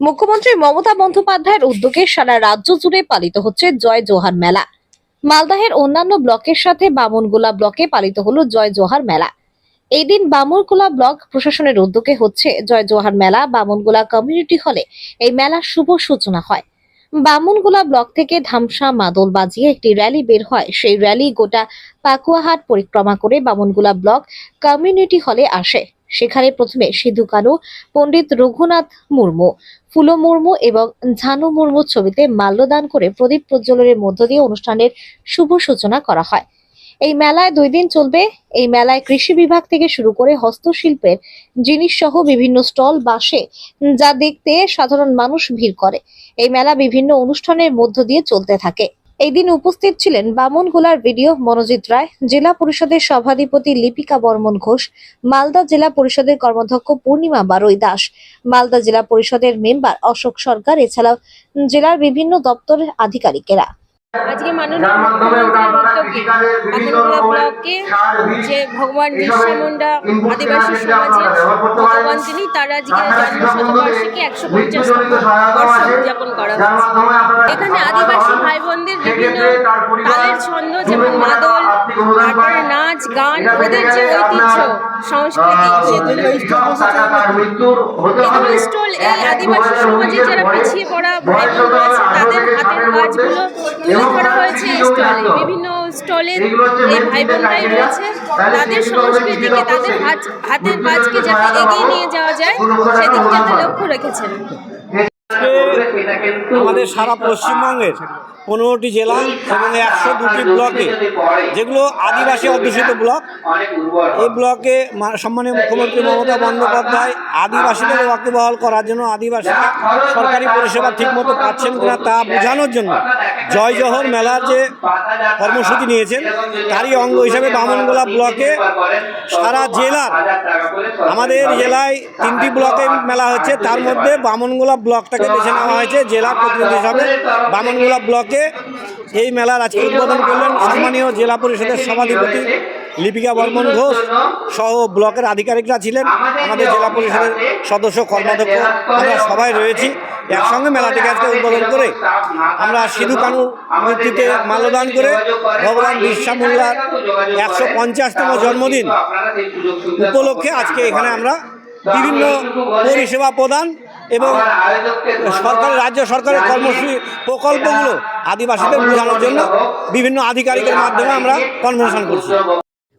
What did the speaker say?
মুখ্যমন্ত্রী মমতা বন্দ্যোপাধ্যায়ের উদ্যোগে সারা রাজ্য জুড়ে পালিত হচ্ছে জয় জোহার মেলা। মালদাহের অন্যান্য ব্লকের সাথে বামনগোলা ব্লকে পালিত হলো জয় জোহার মেলা। এই দিন বামনগোলা ব্লক প্রশাসনের উদ্যোগে হচ্ছে জয় জোহার মেলা বামনগোলা কমিউনিটি হলে এই মেলার শুভ সূচনা হয়। বামনগোলা ব্লক থেকে ধামসা মাদল বাজিয়ে একটি র্যালি বের হয়। সেই র্যালি গোটা পাকুয়াহাট পরিক্রমা করে বামনগোলা ব্লক কমিউনিটি হলে আসে। সেখানে প্রথমে সিধু কানু, পণ্ডিত রঘুনাথ মুর্মু, ফুলো মুর্মু এবং ঝানু মুর্মুর ছবিতে মাল্যদান করে প্রদীপ প্রজ্বলনের মধ্য দিয়ে অনুষ্ঠানের শুভ সূচনা করা হয়। এই মেলায় দুই দিন চলবে। এই মেলায় কৃষি বিভাগ থেকে শুরু করে হস্তশিল্পের জিনিস সহ বিভিন্ন স্টল, বাসে, যা দেখতে সাধারণ মানুষ ভিড় করে। এই মেলা বিভিন্ন অনুষ্ঠানের মধ্য দিয়ে চলতে থাকে। এই দিন উপস্থিত ছিলেন বামনগোলার ভিডিও মনোজিৎ রায়, জেলা পরিষদের সভাধিপতি লিপিকা বর্মন ঘোষ, মালদা জেলা পরিষদের কর্মাধ্যক্ষ পূর্ণিমা বারৈ দাস, মালদা জেলা পরিষদের মেম্বার অশোক সরকার, এছাড়াও জেলার বিভিন্ন দপ্তরের আধিকারিকেরা। আজকে মাননীয় মুখ্যমন্ত্রী বক্তব্যে বামনগোলা ব্লকে যে ভগবান বিরসা মুন্ডা আদিবাসী সমাজের ভগবান তিনি তার আজকে জন্ম শতবার্ষিকী একশো পঞ্চাশ বর্ষ উদযাপন করা হয়েছে। এখানে আদিবাসী ভাই বোনদের বিভিন্ন তালের ছন্দ যেমন মাদল নাচ গান ওদের যে ঐতিহ্য সংস্কৃতি এগুলো স্টল এই আদিবাসী সমাজে যারা পিছিয়ে পড়া ভাই রয়েছে তাদের হাতের কাজগুলো তুলে ধরা হয়েছে স্টলে। বিভিন্ন স্টলে এই ভাই বোনরাই রয়েছে তাদের সংস্কৃতিকে তাদের হাত- হাতের কাজকে যাতে এগিয়ে নিয়ে যাওয়া যায় সেদিকটাতে লক্ষ্য রেখেছেন। আমাদের সারা পশ্চিমবঙ্গের পনেরোটি জেলা এবং একশো দুটি ব্লকে যেগুলো আদিবাসী অধ্যুষিত ব্লক, এই ব্লকে সম্মানীয় মুখ্যমন্ত্রী মমতা বন্দ্যোপাধ্যায় আদিবাসীদের ওয়াকিবহাল করার জন্য আদিবাসীরা সরকারি পরিষেবা ঠিকমতো পাচ্ছেন কিনা তা বোঝানোর জন্য জয় জহর মেলার যে কর্মসূচি নিয়েছেন, তারই অঙ্গ হিসাবে বামনগোলা ব্লকে সারা জেলার, আমাদের জেলায় তিনটি ব্লকে মেলা হচ্ছে। তার মধ্যে বামনগোলা ব্লকটাকে বেছে নেওয়া হয়েছে, জেলা প্রতিনিধি হিসাবে। বামনগোলা ব্লকে এই মেলার আজকে উদ্বোধন করলেন সম্মানীয় জেলা পরিষদের সভাধিপতি লিপিকা বর্মন ঘোষ সহ ব্লকের আধিকারিকরা ছিলেন। আমাদের জেলা পরিষদের সদস্য, কর্মাধ্যক্ষ, আমরা সবাই রয়েছি। একসঙ্গে মেলাটিকে আজকে উদ্বোধন করে আমরা সিধু কানুর মূর্তিতে মাল্যদান করে ভগবান বিরসা মুন্ডার একশো পঞ্চাশতম জন্মদিন উপলক্ষে আজকে এখানে আমরা বিভিন্ন পরিষেবা প্রদান এবং সরকার রাজ্য সরকারের কর্মসূচি প্রকল্পগুলো আদিবাসীদের বোঝানোর জন্য বিভিন্ন আধিকারিকের মাধ্যমে আমরা কনভেনশন করছি।